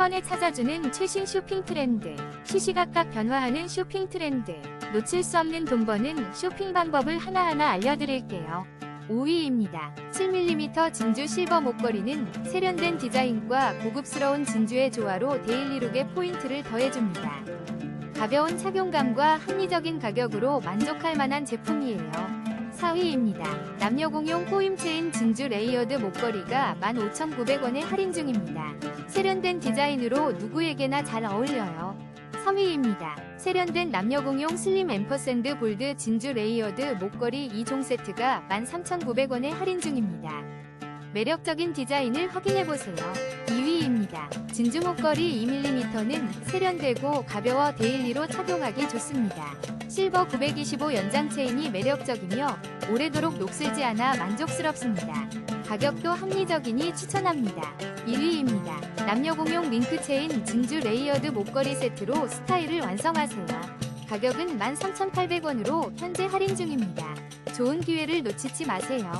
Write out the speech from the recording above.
번에 찾아주는 최신 쇼핑 트렌드. 시시각각 변화하는 쇼핑 트렌드. 놓칠 수 없는 돈 버는 쇼핑 방법을 하나하나 알려드릴게요. 5위입니다. 7mm 진주 실버 목걸이는 세련된 디자인과 고급스러운 진주의 조화로 데일리룩에 포인트를 더해줍니다. 가벼운 착용감과 합리적인 가격으로 만족할 만한 제품이에요. 4위입니다. 남녀 공용 포임체인 진주 레이어드 목걸이가 15,900원에 할인 중입니다. 세련된 디자인으로 누구에게나 잘 어울려요. 3위입니다. 세련된 남녀 공용 슬림 앰퍼샌드 볼드 진주 레이어드 목걸이 2종 세트가 13,900원에 할인 중입니다. 매력적인 디자인을 확인해보세요. 2위입니다. 진주 목걸이 2mm는 세련되고 가벼워 데일리로 착용하기 좋습니다. 실버 925 연장 체인이 매력적이며 오래도록 녹슬지 않아 만족스럽습니다. 가격도 합리적이니 추천합니다. 1위입니다. 남녀 공용 링크 체인 진주 레이어드 목걸이 세트로 스타일을 완성하세요. 가격은 13,800원으로 현재 할인 중입니다. 좋은 기회를 놓치지 마세요.